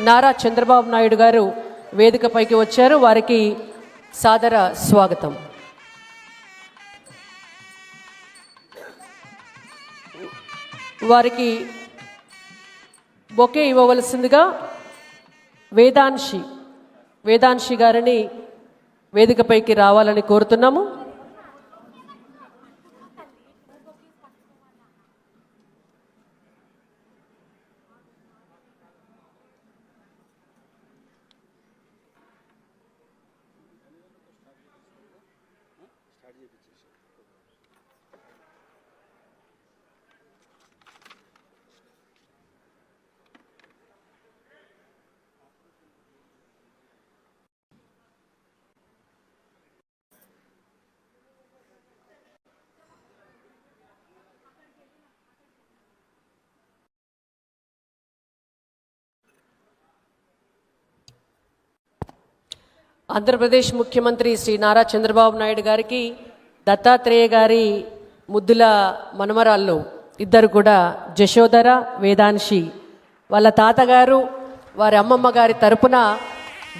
నారా చంద్రబాబు నాయుడు గారు వేదికపైకి వచ్చారు. వారికి సాదర స్వాగతం. వారికి బొకే ఇవ్వవలసిందిగా వేదాంశి వేదాంశి గారిని వేదికపైకి రావాలని కోరుతున్నాము. ఆంధ్రప్రదేశ్ ముఖ్యమంత్రి శ్రీ నారా చంద్రబాబు నాయుడు గారికి దత్తాత్రేయ గారి ముద్దుల మనమరాళ్ళు ఇద్దరు కూడా జశోధర వేదాంశి వాళ్ళ తాతగారు వారి అమ్మమ్మ గారి తరపున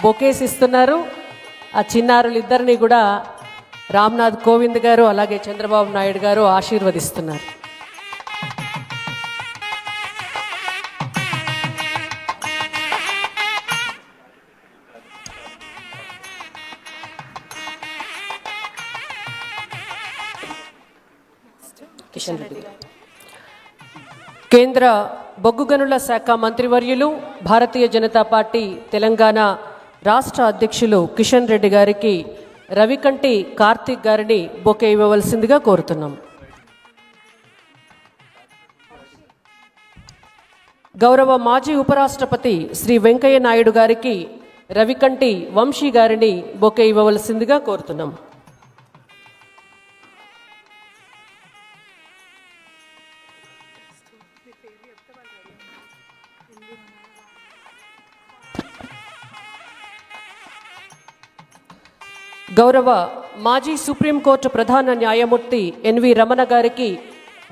బొకేస్ ఇస్తున్నారు. ఆ చిన్నారులు ఇద్దరిని కూడా రామ్నాథ్ కోవింద్ గారు అలాగే చంద్రబాబు నాయుడు గారు ఆశీర్వదిస్తున్నారు. కిషన్ రెడ్డి కేంద్ర బొగ్గు గనుల శాఖ మంత్రివర్యులు భారతీయ జనతా పార్టీ తెలంగాణ రాష్ట్ర అధ్యక్షులు కిషన్ రెడ్డి గారికి రవికంటి కార్తీక్ గారిని బొకే ఇవ్వవలసిందిగా కోరుతున్నాం. గౌరవ మాజీ ఉపరాష్ట్రపతి శ్రీ వెంకయ్య నాయుడు గారికి రవికంటి వంశీ గారిని బొకే ఇవ్వవలసిందిగా కోరుతున్నాం. గౌరవ మాజీ సుప్రీంకోర్టు ప్రధాన న్యాయమూర్తి ఎన్వి రమణ గారికి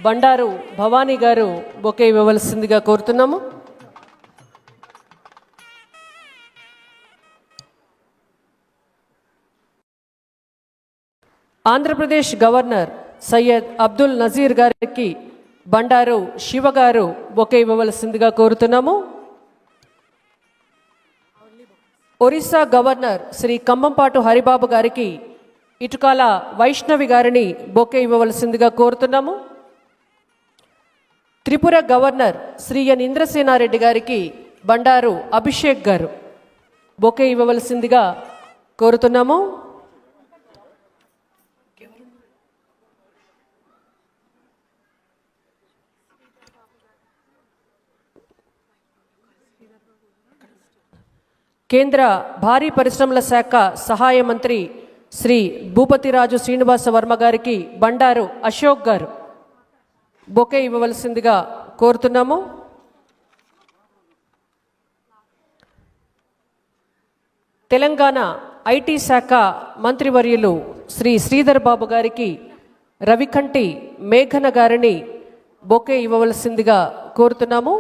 బండారు భవానీ గారు బొకే ఇవ్వవలసిందిగా కోరుతున్నాము. ఆంధ్రప్రదేశ్ గవర్నర్ సయ్యద్ అబ్దుల్ నజీర్ గారికి బండారు శివ గారు బొకే ఇవ్వవలసిందిగా కోరుతున్నాము. ఒరిస్సా గవర్నర్ శ్రీ కంబంపాటు హరిబాబు గారికి ఇటుకాల వైష్ణవి గారిని బొకే ఇవ్వవలసిందిగా కోరుతున్నాము. త్రిపుర గవర్నర్ శ్రీ ఎన్ ఇంద్రసేనారెడ్డి గారికి బండారు అభిషేక్ గారు బొకే ఇవ్వవలసిందిగా కోరుతున్నాము. కేంద్ర భారీ పరిశ్రమల శాఖ సహాయ మంత్రి శ్రీ భూపతిరాజు శ్రీనివాస వర్మ గారికి బండారు అశోక్ గారు. బొకే ఇవ్వవలసిందిగా కోరుతున్నాము. తెలంగాణ ఐటీ శాఖ మంత్రివర్యులు శ్రీ శ్రీధర్ బాబు గారికి రవికంటి మేఘన గారిని బొకే ఇవ్వవలసిందిగా కోరుతున్నాము.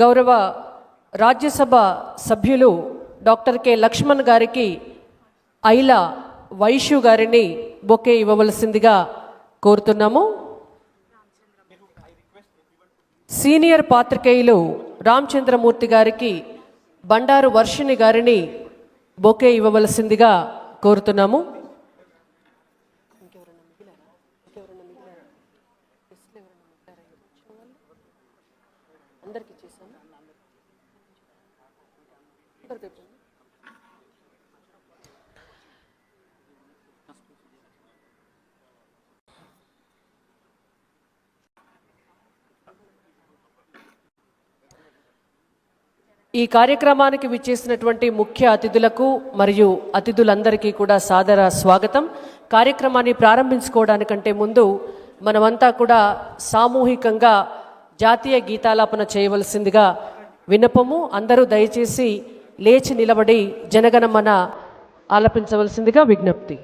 గౌరవ రాజ్యసభ సభ్యులు డాక్టర్ కె లక్ష్మణ్ గారికి ఐల వైషు గారిని బొకే ఇవ్వవలసిందిగా కోరుతున్నాము. సీనియర్ పాత్రికేయులు రామచంద్రమూర్తి గారికి బండారు వర్షిణి గారిని బొకే ఇవ్వవలసిందిగా కోరుతున్నాము. అందరికి ఇచ్చేసాను ఈ కార్యక్రమానికి విచ్చేసినటువంటి ముఖ్య అతిథులకు మరియు అతిథులందరికీ కూడా సాదర స్వాగతం. కార్యక్రమాన్ని ప్రారంభించుకోవడానికంటే ముందు మనమంతా కూడా సామూహికంగా జాతీయ గీతాలాపన చేయవలసిందిగా విన్నపము అందరూ దయచేసి లేచి నిలబడి జనగణమన ఆలపించవలసిందిగా విజ్ఞప్తి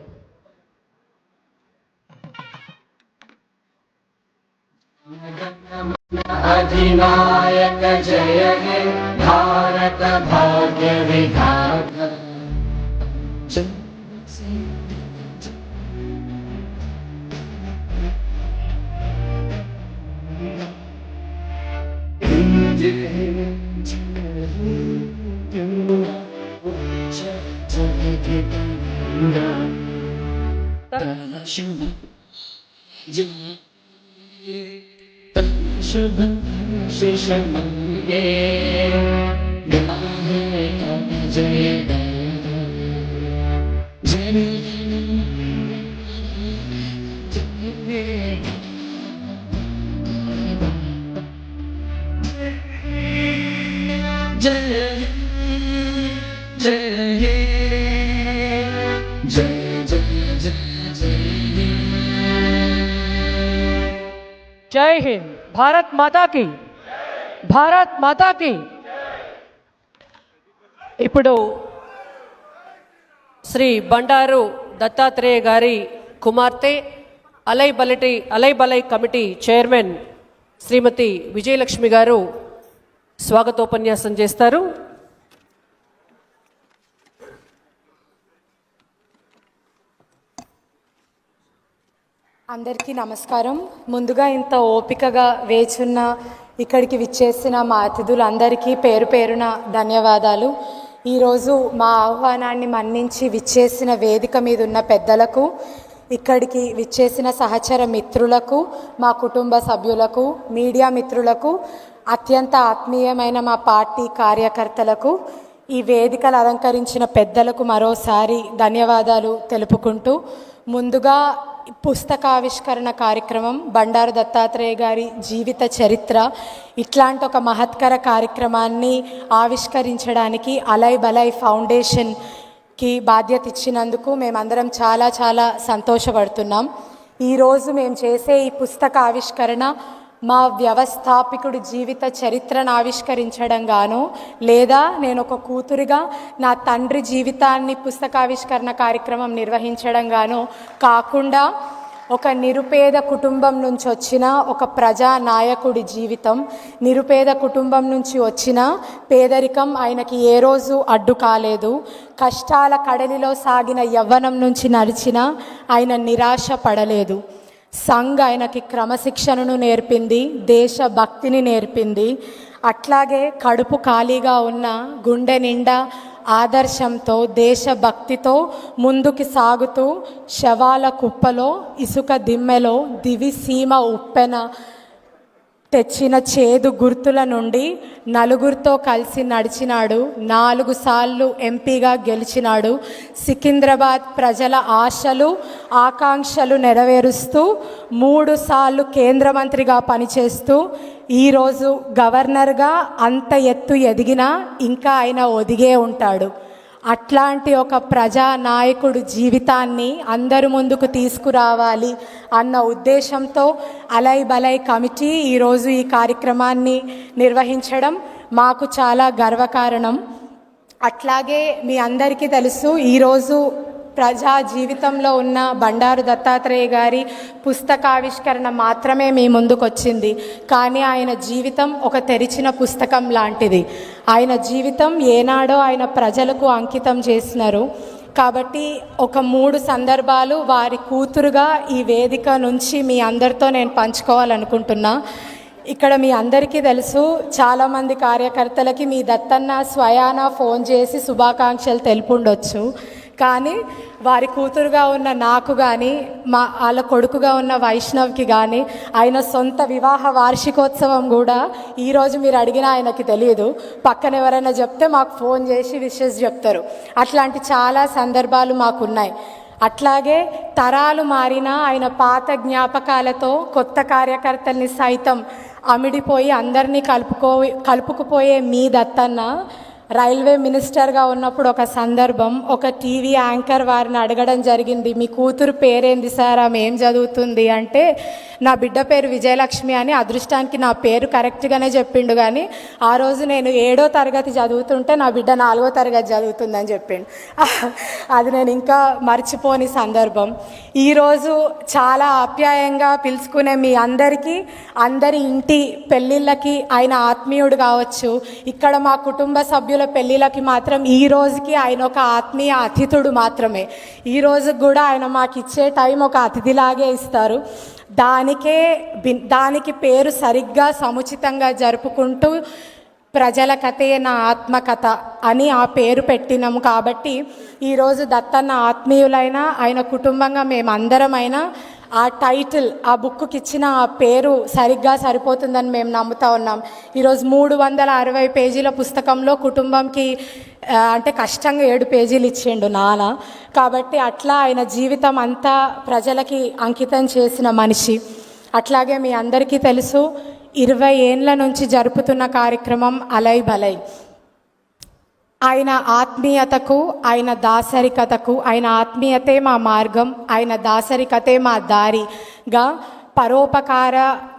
अधिनायक जय हे भारत भाग्य विधाता Jai Jai జై హింద్ భారత్ మాతాకి భారత్ మాతాకి ఇప్పుడు శ్రీ బండారు దత్తాత్రేయ గారి కుమార్తె అలై అలైబలై అలై బలై కమిటీ చైర్మన్ శ్రీమతి విజయలక్ష్మి గారు స్వాగతోపన్యాసం చేస్తారు అందరికీ నమస్కారం. ముందుగా ఇంత ఓపికగా వేచున్న ఇక్కడికి విచ్చేసిన మా అతిథులందరికీ పేరు పేరున ధన్యవాదాలు. ఈరోజు మా ఆహ్వానాన్ని మన్నించి విచ్చేసిన వేదిక మీద ఉన్న పెద్దలకు ఇక్కడికి విచ్చేసిన సహచర మిత్రులకు మా కుటుంబ సభ్యులకు మీడియా మిత్రులకు అత్యంత ఆత్మీయమైన మా పార్టీ కార్యకర్తలకు ఈ వేదికలు అలంకరించిన పెద్దలకు మరోసారి ధన్యవాదాలు తెలుపుకుంటూ ముందుగా పుస్తకావిష్కరణ కార్యక్రమం బండారు దత్తాత్రేయ గారి జీవిత చరిత్ర ఇట్లాంటి ఒక మహత్కర కార్యక్రమాన్ని ఆవిష్కరించడానికి అలై బలై ఫౌండేషన్కి బాధ్యత ఇచ్చినందుకు మేమందరం చాలా చాలా సంతోషపడుతున్నాం. ఈరోజు మేము చేసే ఈ పుస్తక ఆవిష్కరణ మా వ్యవస్థాపికుడు జీవిత చరిత్రను ఆవిష్కరించడం గాను లేదా నేను ఒక కూతురిగా నా తండ్రి జీవితాన్ని పుస్తకావిష్కరణ కార్యక్రమం నిర్వహించడం గాను కాకుండా ఒక నిరుపేద కుటుంబం నుంచి వచ్చిన ఒక ప్రజా నాయకుడి జీవితం నిరుపేద కుటుంబం నుంచి వచ్చిన పేదరికం ఆయనకి ఏ రోజు అడ్డు కాలేదు. కష్టాల కడలిలో సాగిన యవ్వనం నుంచి నడిచిన ఆయన నిరాశ పడలేదు. సంఘ్ ఆయనకి క్రమశిక్షణను నేర్పింది దేశభక్తిని నేర్పింది. అట్లాగే కడుపు ఖాళీగా ఉన్న గుండె నిండా ఆదర్శంతో దేశభక్తితో ముందుకు సాగుతూ శవాల కుప్పలో ఇసుక దిమ్మెలో దివిసీమ ఉప్పెన తెచ్చిన చేదు గుర్తుల నుండి నలుగురితో కలిసి నడిచినాడు. నాలుగు సార్లు ఎంపీగా గెలిచినాడు. సికింద్రాబాద్ ప్రజల ఆశలు ఆకాంక్షలు నెరవేరుస్తూ మూడు సార్లు కేంద్ర మంత్రిగా పనిచేస్తూ ఈరోజు గవర్నర్గా అంత ఎత్తు ఎదిగినా ఇంకా ఆయన ఒదిగే ఉంటాడు. అట్లాంటి ఒక ప్రజా నాయకుడు జీవితాన్ని అందరి ముందుకు తీసుకురావాలి అన్న ఉద్దేశంతో అలై బలై కమిటీ ఈరోజు ఈ కార్యక్రమాన్ని నిర్వహించడం మాకు చాలా గర్వకారణం. అట్లాగే మీ అందరికీ తెలుసు ఈరోజు ప్రజా జీవితంలో ఉన్న బండారు దత్తాత్రేయ గారి పుస్తకావిష్కరణ మాత్రమే మీ ముందుకొచ్చింది. కానీ ఆయన జీవితం ఒక తెరిచిన పుస్తకం లాంటిది. ఆయన జీవితం ఏనాడో ఆయన ప్రజలకు అంకితం చేసినారు. కాబట్టి ఒక మూడు సందర్భాలు వారి కూతురుగా ఈ వేదిక నుంచి మీ అందరితో నేను పంచుకోవాలనుకుంటున్నా. ఇక్కడ మీ అందరికీ తెలుసు చాలామంది కార్యకర్తలకి మీ దత్తన్న స్వయాన ఫోన్ చేసి శుభాకాంక్షలు తెలుపుండొచ్చు. కానీ వారి కూతురుగా ఉన్న నాకు కానీ మా వాళ్ళ కొడుకుగా ఉన్న వైష్ణవ్కి కానీ ఆయన సొంత వివాహ వార్షికోత్సవం కూడా ఈరోజు మీరు అడిగిన ఆయనకి తెలియదు పక్కన ఎవరైనా చెప్తే మాకు ఫోన్ చేసి విషెస్ చెప్తారు. అట్లాంటి చాలా సందర్భాలు మాకున్నాయి. అట్లాగే తరాలు మారిన ఆయన పాత జ్ఞాపకాలతో కొత్త కార్యకర్తల్ని సైతం అమిడిపోయి అందరినీ కలుపుకో కలుపుకుపోయే మీ దత్తన్న రైల్వే మినిస్టర్గా ఉన్నప్పుడు ఒక సందర్భం ఒక టీవీ యాంకర్ వారిని అడగడం జరిగింది. మీ కూతురు పేరేంది సార్? ఆమె ఏం చదువుతుంది? అంటే నా బిడ్డ పేరు విజయలక్ష్మి అని అదృష్టానికి నా పేరు కరెక్ట్గానే చెప్పిండు కానీ ఆ రోజు నేను ఏడో తరగతి చదువుతుంటే నా బిడ్డ నాలుగో తరగతి చదువుతుందని చెప్పిండు. అది నేను ఇంకా మర్చిపోని సందర్భం. ఈరోజు చాలా ఆప్యాయంగా పిలుచుకునే మీ అందరికీ అందరి ఇంటి పెళ్ళిళ్ళకి ఆయన ఆత్మీయుడు కావచ్చు. ఇక్కడ మా కుటుంబ సభ్యులు పెళ్ళిళ్ళకి మాత్రం ఈ రోజుకి ఆయన ఒక ఆత్మీయ అతిథుడు మాత్రమే. ఈ రోజు కూడా ఆయన మాకు ఇచ్చే టైం ఒక అతిథిలాగే ఇస్తారు. దానికే దానికి పేరు సరిగ్గా సముచితంగా జరుపుకుంటూ ప్రజల కథే నా ఆత్మకథ అని ఆ పేరు పెట్టినాము కాబట్టి ఈరోజు దత్తన్న ఆత్మీయులైన ఆయన కుటుంబంగా మేమందరమైనా ఆ టైటిల్ ఆ బుక్కి ఇచ్చిన ఆ పేరు సరిగ్గా సరిపోతుందని మేము నమ్ముతా ఉన్నాం. ఈరోజు మూడు వందల అరవై పేజీల పుస్తకంలో కుటుంబంకి అంటే కష్టంగా ఏడు పేజీలు ఇచ్చిండు నాన్న. కాబట్టి అట్లా ఆయన జీవితం అంతా ప్రజలకి అంకితం చేసిన మనిషి. అట్లాగే మీ అందరికీ తెలుసు ఇరవై ఏండ్ల నుంచి జరుపుతున్న కార్యక్రమం అలై బలై. ఆయన ఆత్మీయతకు ఆయన దాసరికతకు ఆయన ఆత్మీయతే మా మార్గం ఆయన దాసరికతే మా దారిగా పరోపకార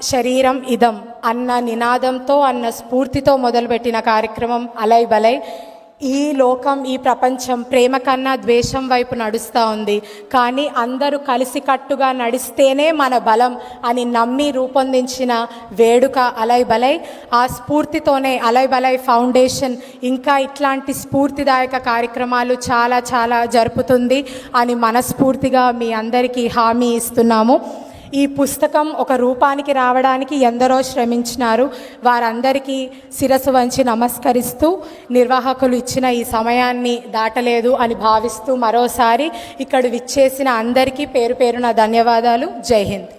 శరీరం ఇదం అన్న నినాదంతో అన్న స్ఫూర్తితో మొదలుపెట్టిన కార్యక్రమం అలై బలై ఈ లోకం ఈ ప్రపంచం ప్రేమ కన్నా ద్వేషం వైపు నడుస్తూ ఉంది. కానీ అందరూ కలిసికట్టుగా నడిస్తేనే మన బలం అని నమ్మి రూపొందించిన వేడుక అలై బలై ఆ స్ఫూర్తితోనే అలై బలై ఫౌండేషన్ ఇంకా ఇట్లాంటి స్ఫూర్తిదాయక కార్యక్రమాలు చాలా చాలా జరుపుతుంది అని మనస్ఫూర్తిగా మీ అందరికీ హామీ ఇస్తున్నాము. ఈ పుస్తకం ఒక రూపానికి రావడానికి ఎందరో శ్రమించినారు. వారందరికీ శిరసు వంచి నమస్కరిస్తూ నిర్వాహకులు ఇచ్చిన ఈ సమయాన్ని దాటలేదు అని భావిస్తూ మరోసారి ఇక్కడ విచ్చేసిన అందరికీ పేరు పేరున ధన్యవాదాలు. జై హింద్.